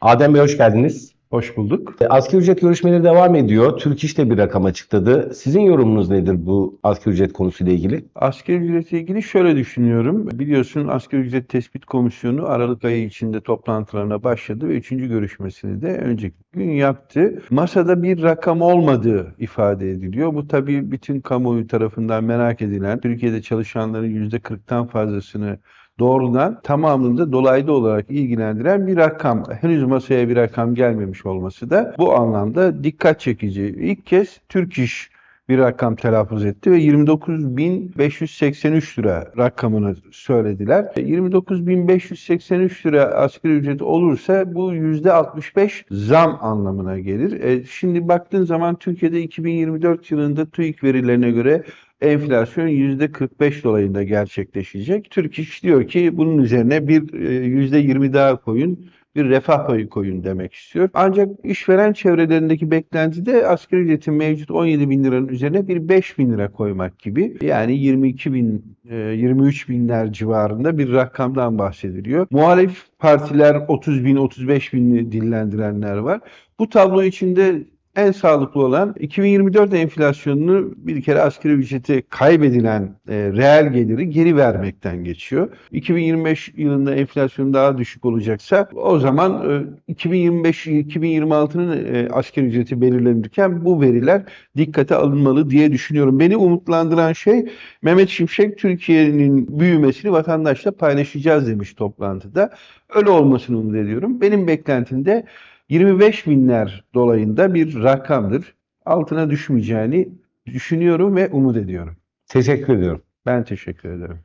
Adem Bey hoş geldiniz. Hoş bulduk. E, Asgari ücret görüşmeleri devam ediyor. Türk İş de bir rakam açıkladı. Sizin yorumunuz nedir bu asgari ücret konusuyla ilgili? Asgari ücretle ilgili şöyle düşünüyorum. Biliyorsun Asgari Ücret Tespit Komisyonu Aralık ayı içinde toplantılarına başladı ve üçüncü görüşmesini de önceki gün yaptı. Masada bir rakam olmadığı ifade ediliyor. Bu tabii bütün kamuoyu tarafından merak edilen, Türkiye'de çalışanların %40'tan fazlasını doğrudan tamamını da dolaylı olarak ilgilendiren bir rakam. Henüz masaya bir rakam gelmemiş olması da bu anlamda dikkat çekici. İlk kez Türk İş bir rakam telaffuz etti ve 29.583 lira rakamını söylediler. 29.583 lira asgari ücret olursa bu %65 zam anlamına gelir. E, şimdi baktığın zaman Türkiye'de 2024 yılında TÜİK verilerine göre enflasyon %45 dolayında gerçekleşecek. Türk İş diyor ki bunun üzerine bir e, %20 daha koyun bir refah payı koyun demek istiyor. Ancak işveren çevrelerindeki beklenti de asgari ücretin mevcut 17 bin liranın üzerine bir 5 bin lira koymak gibi. Yani 22 bin, e, 23 binler civarında bir rakamdan bahsediliyor. Muhalif partiler 30 bin, 35 binli dillendirenler var. Bu tablo içinde en sağlıklı olan 2024 enflasyonunu bir kere asgari ücreti kaybedilen e, reel geliri geri vermekten geçiyor. 2025 yılında enflasyon daha düşük olacaksa o zaman e, 2025-2026'nın e, asgari ücreti belirlenirken bu veriler dikkate alınmalı diye düşünüyorum. Beni umutlandıran şey Mehmet Şimşek Türkiye'nin büyümesini vatandaşla paylaşacağız demiş toplantıda. Öyle olmasını umut ediyorum. Benim beklentimde 25 binler dolayında bir rakamdır. Altına düşmeyeceğini düşünüyorum ve umut ediyorum. Teşekkür ediyorum. Ben teşekkür ederim.